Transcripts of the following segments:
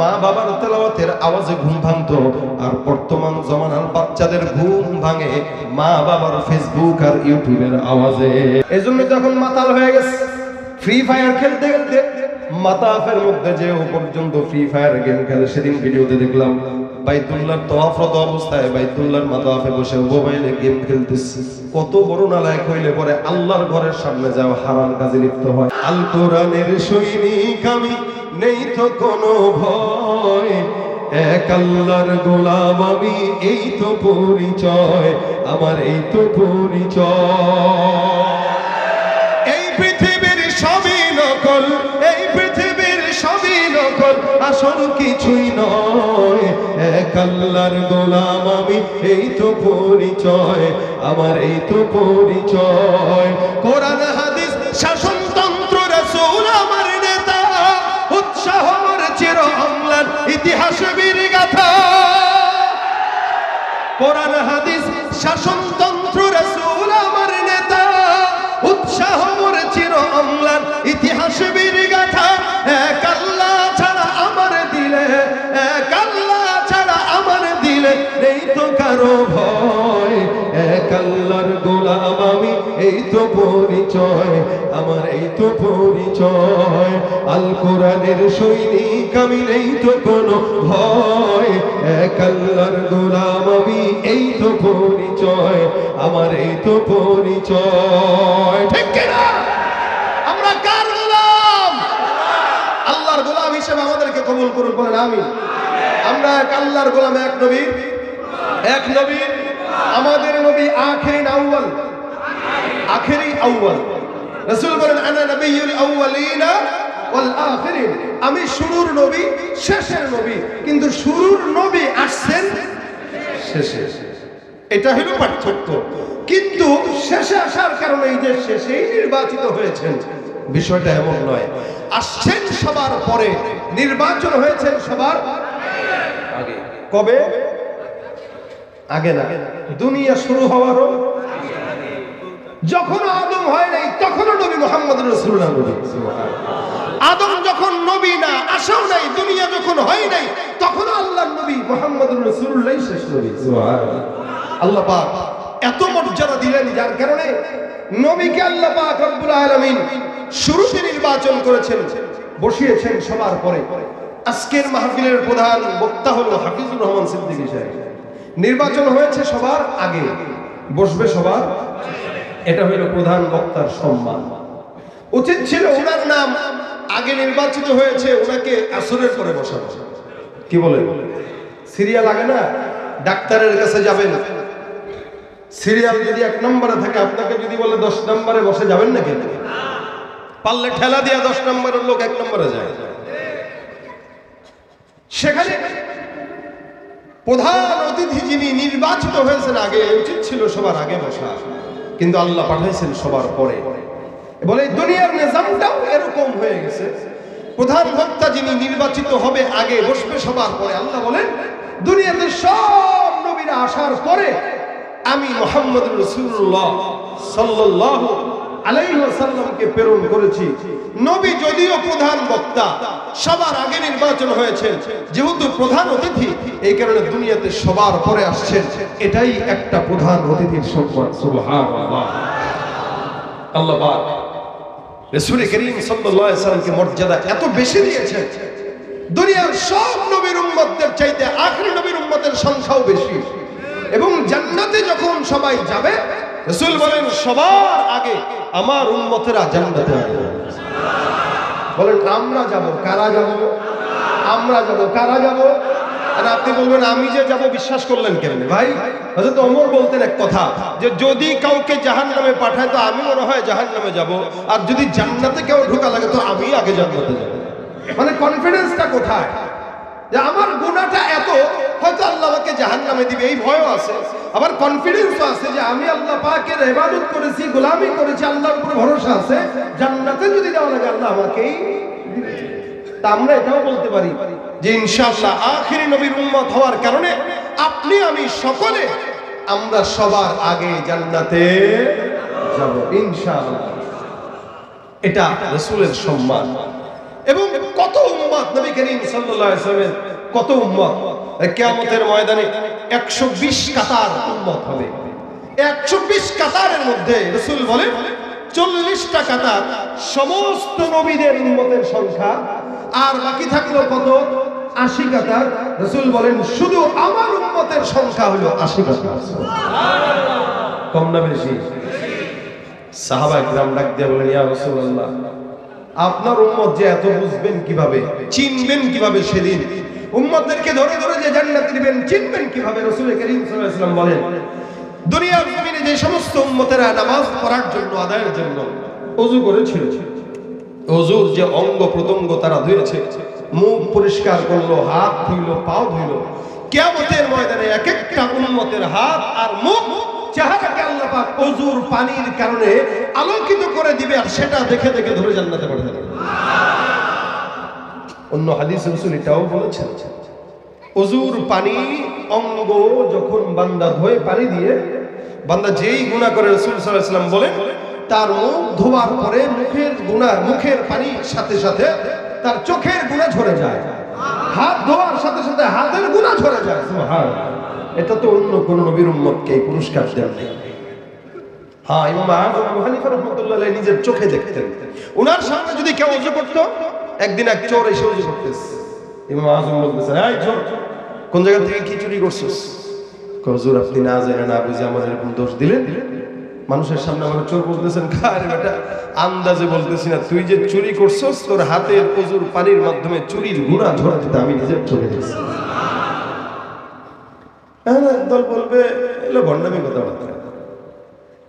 মা বাবার তেলাওয়াতের আওয়াজে ঘুম ভাঙতো, আর বর্তমান জমানার বাচ্চাদের ঘুম ভাঙে মা বাবার ফেসবুক আর ইউটিউবের আওয়াজে। এই জন্য তখন মাতাল হয়ে গেছে ফ্রি ফায়ার খেলতে খেলতে মাতাফের মধ্যে যে ও পর্যন্ত ফ্রি ফায়ার গেম খেলে, সেদিন ভিডিওতে দেখলাম অবস্থায় মাতাফে বসে মোবাইলে গেম খেলতেছে। কত বড় নালায়ক হইলে পরে আল্লাহর ঘরের সামনে যাও, হারাম কাজে লিপ্ত হয়। আল কোরআনের সৈনিক আমি নেই তো কোনো ভয়। এক আল্লাহর গোলাম আমি, এই তো পরিচয়, আমার এই তো পরিচয়। এই পৃথিবীর সবই নকল, এই পৃথিবীর সবই নকল, আসল কিছুই নয়। এক আল্লাহর গোলাম আমি, এই তো পরিচয়, আমার এই তো পরিচয়। কোরআন চির অম্লান ইতিহাস বীর গাথা কোরআন, হাদিস, শাসনতন্ত্র, রাসূল আমার নেতা। উৎসাহ মোর চির ইতিহাস এক আল্লাহ ছাড়া আমার দিলে, এক আল্লাহ ছাড়া আমার দিলে, নেই তো কারও ভয়। এক আল্লাহর গোলাম আমি এই তো পরিচয়, আমার এই তো পরিচয়। আল কোরআনের সৈনিক আমি নেই তো কোনো ভয়। এক আল্লাহর গোলাম, আমি এই তো পরিচয়, আমার এই তো পরিচয়। ঠিক কিনা আমরা কার গোলাম? আল্লাহর গোলাম হিসেবে আমাদেরকে কবুল করুন বলেন আমি আমরা এক আল্লাহর গোলাম, এক নবী এক নবী আমাদের নবী আখেরি আউয়াল। আখেরি আউয়াল। রাসূল বলেন, আনা ওয়াল আখিরিন। আমি শুরুর নবী, শেষের নবী, কিন্তু শুরুর নবী আসছেন শেষে। এটা হলো পার্থক্য। কিন্তু শেষে আসার কারণে এই যে শেষেই নির্বাচিত হয়েছেন, বিষয়টা এমন নয়। আসছেন সবার পরে, নির্বাচন হয়েছেন সবার কবে? আগে না। দুনিয়া শুরু হওয়ারও যখন আদম হয় নাই, তখনও নবী মোহাম্মদ রসুল্লাহ নবী আদম যখন নবী না আসাও নাই, দুনিয়া যখন হয় নাই তখন আল্লাহ নবী মোহাম্মদ রসুল্লাহ শেষ নবী আল্লাহ পাক এত মর্যাদা দিলেন যার কারণে নবীকে আল্লাহ পাক রব্বুল আলামিন শুরুতে নির্বাচন করেছেন, বসিয়েছেন সবার পরে। আজকের মাহফিলের প্রধান বক্তা হলো হাফিজুর রহমান সিদ্দিকী সাহেব। নির্বাচন হয়েছে সবার আগে, বসবে সবার এটা হইল প্রধান বক্তার সম্মান। উচিত ছিল ওনার নাম আগে নির্বাচিত হয়েছে ওনাকে আসরের পরে বসানো। কি বলে সিরিয়াল আগে না ডাক্তারের কাছে যাবেন। সিরিয়াল যদি এক নম্বরে থাকে আপনাকে যদি বলে দশ নম্বরে বসে যাবেন না কেন পারলে ঠেলা দিয়া দশ নম্বরের লোক এক নম্বরে যায়। সেখানে প্রধান অতিথি যিনি নির্বাচিত হয়েছেন আগে উচিত ছিল সবার আগে বসা। কিন্তু আল্লাহ পাঠাইছেন সবার পরে। বলে দুনিয়ার নিজামটাও এরকম হয়ে গেছে। প্রধান বক্তা যিনি নির্বাচিত হবে আগে বসবে সবার পরে। আল্লাহ বলেন, দুনিয়াতে সব নবীরা আসার পরে আমি মোহাম্মদ রসুল্লাহ সাল্লাল্লাহু আলাইহি ওয়াসাল্লামকে প্রেরণ করেছি। নবী যদিও প্রধান বক্তা, সবার আগে নির্বাচন হয়েছে, যেহেতু প্রধান অতিথি, এই কারণে দুনিয়াতে সবার পরে আসছেন। এটাই একটা প্রধান অতিথির সম্মান। আল্লাহ রাসূল করিম সাল্লামকে মর্যাদা এত বেশি দিয়েছেন। দুনিয়ার সব নবীর উম্মতদের চাইতে আখরি নবীর উম্মতের সংখ্যাও বেশি। এবং জান্নাতে যখন সবাই যাবে রাসূল বলেন, সবার আগে আমার উম্মতেরা জান্নাতে আসবে বলেন, আমরা যাব, কারা যাব? আমরা যাব, কারা যাব? আর আপনি বলবেন, আমি যে যাব, বিশ্বাস করলেন কেন ভাই, হযরত ওমর বলতেন এক কথা, যে যদি কাউকে জাহান্নামে পাঠায়, তো আমি মনে হয় জাহান্নামে যাব। আর যদি জান্নাতে কেউ ঢোকা লাগে, তো আমি আগে জান্নাতে যাব। মানে কনফিডেন্সটা কোথায়? যে আমার গুণাটা এত হয়তো আল্লাহ আমাকে জাহান নামে দিবে, এই ভয়ও আছে। আবার কনফিডেন্সও আছে যে আমি আল্লাহ পাকের ইবাদত করেছি, গোলামি করেছি, আল্লাহর উপর ভরসা আছে, জান্নাতে যদি দেওয়া লাগে আল্লাহ আমাকেই তা আমরা এটাও বলতে পারি যে ইনশাআল্লাহ আখিরি নবীর উম্মত হওয়ার কারণে আপনি, আমি সকলে আমরা সবার আগে জান্নাতে যাব, ইনশাআল্লাহ। এটা রসুলের সম্মান। এবং কত উম্মত নবী করিম সাল্লাল্লাহু আলাইহি কত উম্মত কিয়ামতের ময়দানে 120 কাতার উম্মত হবে। 120 কাতারের মধ্যে রসুল বলেন চল্লিশটা কাতার সমস্ত নবীদের উন্মতের সংখ্যা আর বাকি থাকল কত? আশি কাতার। রসুল বলেন শুধু আমার উন্মতের সংখ্যা হলো আশি কাতার। কম না বেশি? সাহাবা একরাম ডাক দিয়ে বলেন ইয়া রাসূলুল্লাহ আপনার উম্মত যে এত বুঝবেন কীভাবে চিনবেন কীভাবে সেদিন? উম্মতদেরকে ধরে ধরে যে জান্নাত দিবেন, চিনবেন কীভাবে রাসূল করিম ওয়াসাল্লাম বলেন, দুনিয়ার জমিনে যে সমস্ত উম্মতেরা নামাজ পড়ার জন্য, আদায়ের জন্য ওযু করেছিল ওযুর যে অঙ্গ প্রত্যঙ্গ তারা ধুয়েছে, মুখ পরিষ্কার করল, হাত ধুইলো, পাও ধুইলো, কিয়ামতের ময়দানে এক একটা উম্মতের হাত আর মুখ, চেহারাকে আল্লাহ পাক ওযুর পানির কারণে আলোকিত করে দিবে, আর সেটা দেখে দেখে ধরে জান্নাতে পাঠাবে অন্য হাদিস রাসূল এটাও বলেছেন অজুর পানি অঙ্গ যখন বান্দা ধোয়ে পানি দিয়ে, বান্দা যেই গুণা করে রসুল সাল্লাম বলেন, তার মুখ ধোয়ার পরে মুখের গুণা মুখের পানির সাথে সাথে তার চোখের গুণা ঝরে যায়। হাত ধোয়ার সাথে সাথে হাতের গুণা ঝরে যায়। এটা তো অন্য কোন নবীর উম্মতকে এই পুরস্কার দেন হ্যাঁ ইমাম আবু রহমতুল্লাহ নিজের চোখে দেখতেন। ওনার সামনে যদি কেউ অজু করতো একদিন এক চোর এসে অজু করতেছে। ইমাম আজম বলতেছেন এই চোর কোন জায়গা থেকে চুরি করছিস? কয়, হুজুর আপনি না জানেন না বুঝে আমাদের এরকম দোষ দিলেন? মানুষের সামনে আমার চোর বলতেছেন খারে বেটা আন্দাজে বলতেছি না তুই যে চুরি করছস তোর হাতে প্রচুর পানির মাধ্যমে চুরির গুণা দিতে আমি নিজের দেখছি। হ্যাঁ একদল বলবে এলো ভণ্ডামি কথাবার্তা।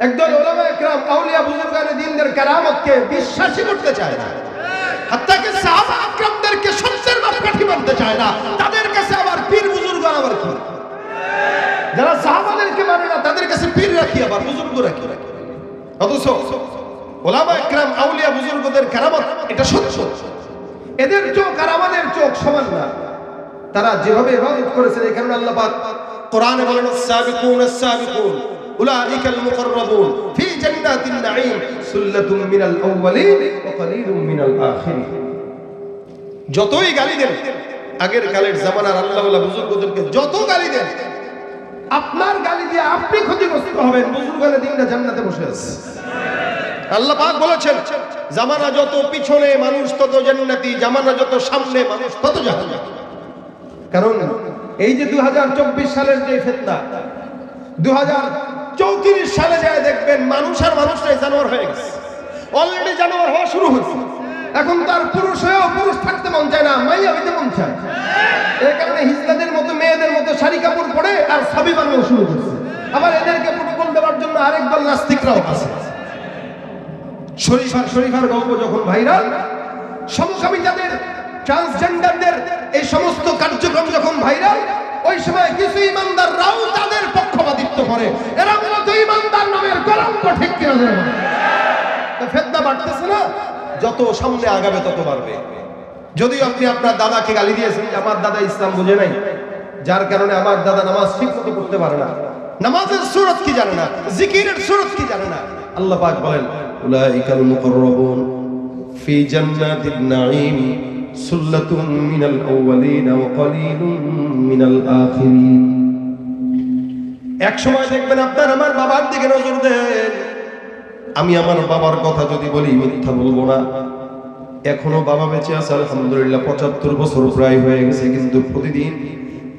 একদল ওলামা একরাম আউলিয়া বুজুর্গানে দিনদের কারামতকে বিশ্বাসই করতে চায় না। হাত্তাকে সাহাবা আকরামদেরকে সত্যের মাপকাঠি মানতে চায় না। তাদের কাছে আবার পীর বুজুর্গান আবার কি? যারা সাহাবাদেরকে মানে না, তাদের কাছে পীর রাখি আবার? বুজুর্গ রাখি অথচ ওলামা একরাম, আউলিয়া বুজুর্গদের কারামত, এটা সত্য। এদের চোখ আর আমাদের চোখ সমান না। তারা যেভাবে ইবাদত করেছেন, এই কারণে আল্লাহ পাক কোরআনে বলেন, সাবিকুন সাবিকুন। উলাইকা আল মুকাররাবুন ফি জান্নাতিন নাঈম সুল্লাতুম মিনাল আউওয়ালিন ওয়া কালিলুম মিনাল যতই গালি দেন, আগের কালের জামানার আল্লাহওয়ালা বুজুর্গদেরকে যত গালি দেন, আপনার গালি দিয়ে আপনি ক্ষতিগ্রস্ত হবেন বুজুর্গানে দিনটা জান্নাতে বসে আছে। আল্লাহ পাক বলেছেন, জামানা যত পিছনে মানুষ, তত জান্নাতি, জামানা যত সামনে মানুষ, তত জাহান্নামী। কারণ এই যে 2024 সালের যে ফেতনা 2034 সালে যায় দেখবেন মানুষ আর মানুষটাই জানোয়ার হয়ে গেছে। অলরেডি জানোয়ার হওয়া শুরু হয়েছে। এখন তার পুরুষ হয়েও পুরুষ থাকতে মন চায় না, মাইয়া হইতে মন চায়। এই কারণে হিজলাদের মতো, মেয়েদের মতো শাড়ি কাপড় পরে আর ছবি বানানো শুরু করছে। আবার এদেরকে প্রোটোকল দেওয়ার জন্য আরেক দল নাস্তিকরাও আছে। শরীফার শরীফার গল্প যখন ভাইরাল সমকামিতাদের ট্রান্সজেন্ডারদের এই সমস্ত কার্যক্রম যখন ভাইরাল ওই সময় কিছু ইমানদাররাও তাদের পক্ষপাতিত্ব করে। এরা মূলত ইমানদার নামের কলঙ্ক ঠিক কিনা যায় বাড়তেছে না? যত সামনে আগাবে তত বাড়বে। যদিও আপনি আপনার দাদাকে গালি দিয়েছেন, আমার দাদা ইসলাম বুঝে নাই। যার কারণে আমার দাদা নামাজ ঠিক মতো করতে পারে না। নামাজের সুরত কি জানে না? জিকিরের সুরত কি জানে না? আল্লাহ পাক বলেন, উলাইকাল মুকাররাবুন ফি জান্নাতিন নাঈম। সুল্লাতুম মিনাল আউওয়ালিন ওয়া কালিলুম মিনাল এক সময় দেখবেন আপনার আমার বাবার দিকে নজর দেন। আমি আমার বাবার কথা যদি বলি, মিথ্যা বলব না। এখনও বাবা বেঁচে আছে, আলহামদুলিল্লাহ, পঁচাত্তর বছর প্রায় হয়ে গেছে, কিন্তু প্রতিদিন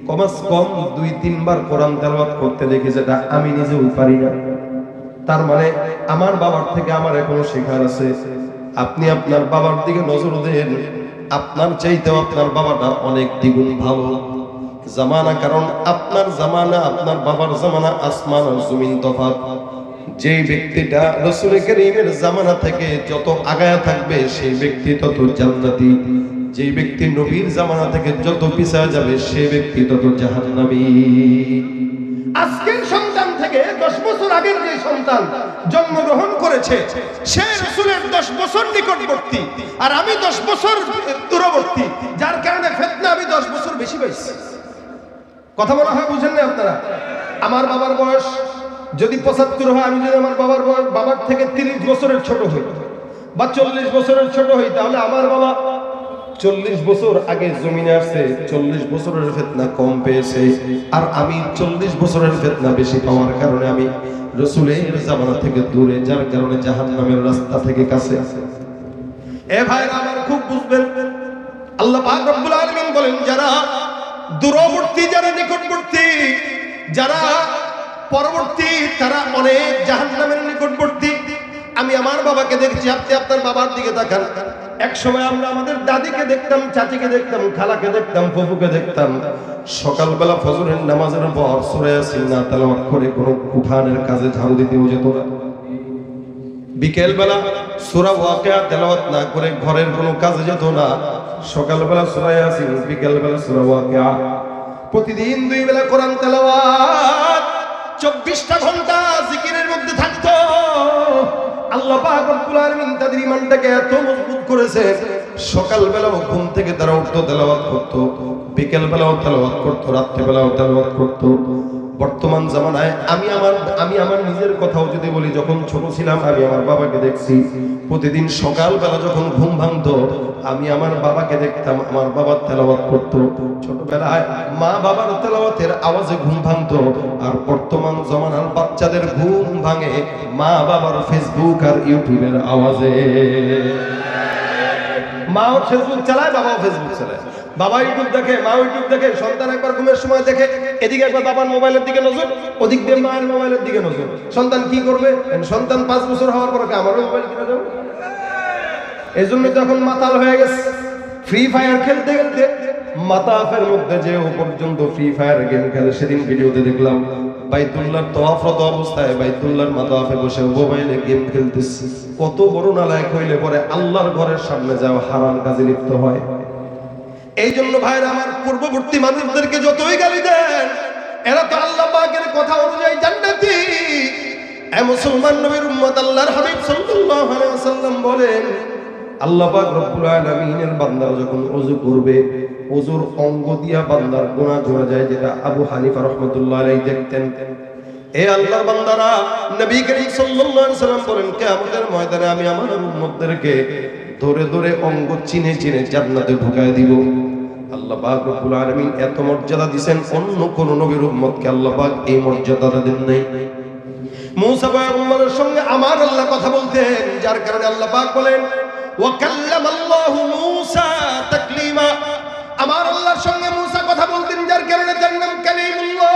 কমাস কম দুই, তিনবার কোরআন তেলাওয়াত করতে দেখি যেটা আমি নিজেও পারি না। তার মানে আমার বাবার থেকে আমার এখনও শেখার আছে। আপনি আপনার বাবার দিকে নজর দেন। আপনার চাইতেও আপনার বাবাটা অনেক দ্বিগুণ ভালো। জামানা, কারণ আপনার জামানা, আপনার বাবার জামানা আসমান আর জমিন তফাৎ। যে ব্যক্তিটা রসুল করিমের জামানা থেকে যত আগায়া থাকবে, সেই ব্যক্তি তত জান্নাতি। যে ব্যক্তি নবীর জামানা থেকে যত পিছায় যাবে, সে ব্যক্তি তত জাহান্নামী। আজকের থেকে দশ বছর আগের যে সন্তান জন্মগ্রহণ করেছে, সে রসুলের দশ বছর নিকটবর্তী। আর আমি দশ বছর দূরবর্তী, যার কারণে ফেতনা আমি দশ বছর বেশি পাইছি। কথা বলা হয়, বুঝেন না আপনারা? আমার বাবার বয়স যদি পঁচাত্তর হয়, আমি যদি আমার বাবার বয়স, বাবার থেকে তিরিশ বছরের ছোট হই বা চল্লিশ বছরের ছোট হই, তাহলে আমার বাবা চল্লিশ বছর আগে জমিনে আসছে, চল্লিশ বছরের ফেতনা কম পেয়েছে। আর আমি চল্লিশ বছরের ফেতনা বেশি পাওয়ার কারণে আমি রসুলের জামানা থেকে দূরে, যার কারণে জাহান নামের রাস্তা থেকে কাছে। এ ভাই আমার খুব বুঝবেন, আল্লাহ পাক রব্বুল আলামিন বলেন, যারা দূরবর্তী, যারা নিকটবর্তী, যারা পরবর্তী, তারা অনেক জাহান্নামের নিকটবর্তী। আমি আমার বাবাকে দেখছি, আপনি আপনার বাবার দিকে তাকান। এক সময় আমরা আমাদের দাদিকে দেখতাম, চাচিকে দেখতাম, খালাকে দেখতাম, ফুফুকে দেখতাম। সকালবেলা ফজরের নামাজের পর সূরা ইয়াসিন না তেলাওয়াত করে কোনো কাজে ঝাড়ু দিতেও যেত না। বিকেলবেলা সূরা তেলাওয়াত না করে ঘরের কোনো কাজে যেত না। সকালবেলা সূরা ইয়াসিন, বিকেলবেলা সূরা ওয়াকিয়া। প্রতিদিন দুই বেলা কোরআন তেলাওয়াত। চব্বিশটা ঘণ্টা জিকিরের মধ্যে থাকতো। আল্লাহ পাক তাদের এত করেছে। সকালবেলাও ঘুম থেকে তারা উঠতো, তেলাওয়াত করতো, বিকেলবেলাও তেলাওয়াত করতো, রাত্রিবেলাও তেলাওয়াত করতো। বর্তমান জামানায় আমি আমার আমি আমার নিজের কথাও যদি বলি, যখন ছোট ছিলাম, আমি আমার বাবাকে দেখছি। প্রতিদিন সকালবেলা যখন ঘুম ভাঙতো, আমি আমার বাবাকে দেখতাম, আমার বাবার তেলাওয়াত করতো। ছোটবেলায় মা বাবার তেলাওয়াতের আওয়াজে ঘুম ভাঙতো, আর বর্তমান জমানার বাচ্চাদের ঘুম ভাঙে মা বাবার ফেসবুক আর ইউটিউবের আওয়াজে। মাও ফেসবুক চালায়, বাবাও ফেসবুক চালায়। বাবা ইউটিউব দেখে, মা ইউটিউব দেখে, সন্তান একবার ঘুমের সময় দেখে, এদিকে একবার বাবার মোবাইলের দিকে নজর, ওদিক দিয়ে মায়ের মোবাইলের দিকে নজর। সন্তান কি করবে? সন্তান পাঁচ বছর হওয়ার পর কি আমারও মোবাইল কিনে দেবো। এই জন্য তখন মাতাল হয়ে গেছে ফ্রি ফায়ার খেলতে খেলতে মাতাফের মধ্যে যে পর্যন্ত ফ্রি ফায়ার গেম খেলে, সেদিন ভিডিওতে দেখলাম বাইতুল্লাহর তওয়াফরত অবস্থায় বাইতুল্লাহর মাতাফে বসে মোবাইলে গেম খেলতেছে। কত বড় নালায়ক হইলে পরে আল্লাহর ঘরের সামনে যাও হারাম কাজে লিপ্ত হয়। এই জন্য ভাইরা আমার পূর্ববর্তী মানুষদেরকে যতই গালি দেন, এরা তো আল্লাহ পাকের কথা অনুযায়ী জান্নাতি। মুসলমান নবীর উম্মত আল্লাহর হাবিব সাল্লাল্লাহু আলাইহি ওয়াসাল্লাম বলেন, আল্লাহ পাক রব্বুল আলামিনের বান্দারা যখন ওযু করবে ওযুর অঙ্গ দিয়া বান্দার গুনাহ ঝরে যায়, যেটা আবু হানিফা রাহমাতুল্লাহ আলাইহি দেখতেন। এ আল্লাহর বান্দারা নবী করিম সাল্লাল্লাহু আলাইহি বলেন ময়দানে আমি আমার উম্মতদেরকে ধরে ধরে অঙ্গ চিনে চিনে জান্নাতে ঢুকায় দিব। আল্লাহ পাক রব্বুল আলামিন এত মর্যাদা দিবেন অন্য কোন নবীর উম্মতকে আল্লাহ পাক এই মর্যাদাটা দেন নাই। মুসা সঙ্গে আমার আল্লাহ কথা বলতেন, যার কারণে আল্লাহ পাক বলেন, ওয়া কাল্লামাল্লাহু আল্লাহর সঙ্গে মুসা কথা বলতেন, যার কারণে তার নাম কালিমুল্লাহ।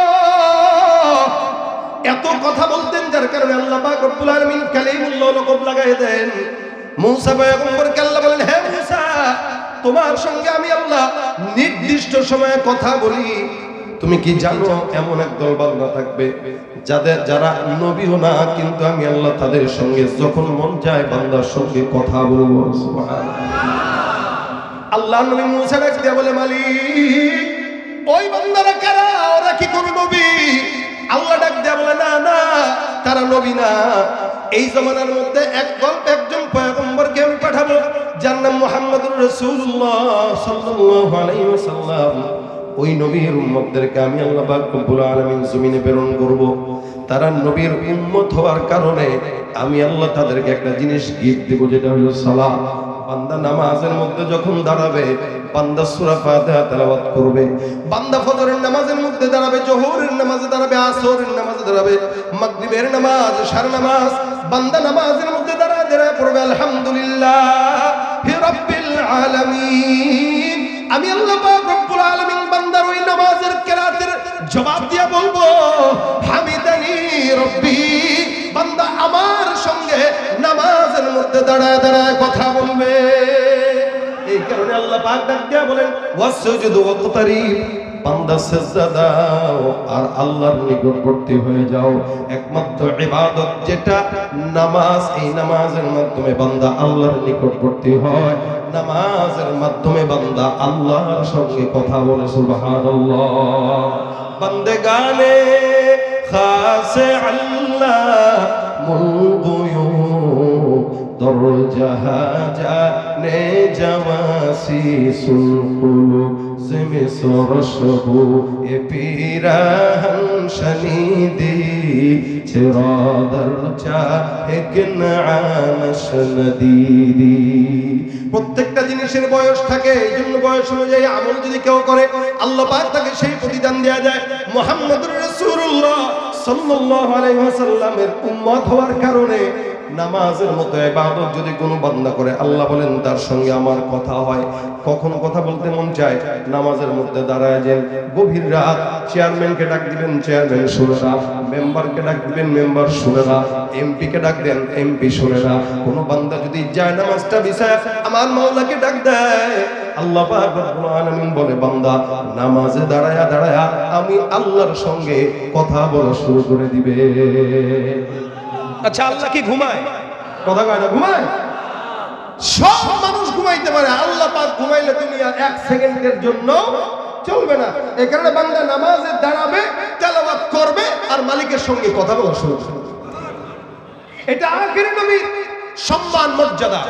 এত কথা বলতেন, যার কারণে আল্লাহ পাক রব্বুল আলামিন কালিমুল্লাহ লকব লাগাই দেন। পয়গম্বরকে আল্লাহ বলেন, হে তোমার সঙ্গে আমি আল্লাহ নির্দিষ্ট সময়ে কথা বলি। তুমি কি জানো, এমন একদল বান্দা থাকবে যাদের, যারা নবীও না, কিন্তু আমি আল্লাহ তাদের সঙ্গে যখন মন যায় বান্দার সঙ্গে কথা বলব। আল্লাহ নবী মুসা ডাক দিয়া বলে, মালিক, ওই বান্দারা কারা? ওরা কি কোন নবী? আল্লাহ ডাক দিয়া বলে, না না, তারা নবী না। এই জমানার মধ্যে এক গল্প একজন পয়গম্বরকে আমি পাঠাবো, যার নাম মুহাম্মদুর রাসূলুল্লাহ সাল্লাল্লাহু আলাইহি ওয়াসাল্লাম। ওই নবীর উম্মতদেরকে আমি আল্লাহ পাক রব্বুল আলামিন জমিনে প্রেরণ করব। তারা নবীর উম্মত হওয়ার কারণে আমি আল্লাহ তাদেরকে একটা জিনিস গিফট দেব, যেটা হলো সালাত। বান্দা নামাজের মধ্যে যখন দাঁড়াবে, বান্দা সূরা ফাতিহা তেলাওয়াত করবে। বান্দা ফজরের নামাজের মধ্যে দাঁড়াবে, জোহরের নামাজে দাঁড়াবে, আসরের নামাজে দাঁড়াবে, মাগরিবের নামাজ শার নামাজ, বান্দা নামাজের মধ্যে দাঁড়ায় দাঁড়ায় পড়বে, আলহামদুলিল্লাহ হি রাব্বিল আলামিন। আমি আল্লাহ পাক রব্বুল আলামিন বান্দার ওই নামাজের কেরাতের জবাব দিয়া বলব দাঁড়ায় দাঁড়ায় কথা বলবে। এই কারণে আল্লাহ পাক ডাক দিয়া বলেন, ওয়াসজুদু ওয়াকতারিব, বান্দা সেজদা দাও আর আল্লাহর নিকটবর্তী হয়ে যাও। একমাত্র ইবাদত যেটা, নামাজ, এই নামাজের মাধ্যমে বান্দা আল্লাহর নিকটবর্তী হয়। নামাজের মাধ্যমে বান্দা আল্লাহর সঙ্গে কথা বলে, সুবহানাল্লাহ। বান্দে গানে, খাসে আল্লাহ মুলগুয়ু প্রত্যেকটা জিনিসের বয়স থাকে, এই জন্য বয়স অনুযায়ী আমল যদি কেউ করে, আল্লাহ পাক তাকে সেই প্রতিদান দেয়া যায়। মুহাম্মদুর রাসূলুল্লাহ সাল্লাল্লাহু আলাইহি ওয়াসাল্লামের উম্মত হওয়ার কারণে নামাজের মতো ইবাদত যদি কোনো বান্দা করে, আল্লাহ বলেন, তার সঙ্গে আমার কথা হয়। কখন কথা বলতে মন চায়, নামাজের মধ্যে দাঁড়ায় যান গভীর রাত, চেয়ারম্যানকে ডাক দিবেন, চেয়ারম্যান শুনে না, মেম্বারকে ডাক দিবেন, মেম্বার শুনে না এমপি কে ডাক দেন, এমপি শুনে না। কোনো বান্দা যদি যায় নামাজটা বিছায় আমার মাওলাকে ডাক দেয়। আল্লাহ পাক রব্বুল আলামিন বলে, বান্দা, নামাজে দাঁড়ায়া দাঁড়ায়া আমি আল্লাহর সঙ্গে কথা বলা শুরু করে দিবে। আচ্ছা আল্লাহ কি ঘুমায়? কথা কয় না, ঘুমায়? সব মানুষ ঘুমাইতে পারে, আল্লাহ পাক ঘুমাইলে দুনিয়া এক সেকেন্ডের জন্য চলবে না। এই কারণে বান্দা নামাজে দাঁড়াবে, তেলাওয়াত করবে, আর মালিকের সঙ্গে কথা বলা শুরু এটা আখের নবীর সম্মান, মর্যাদা।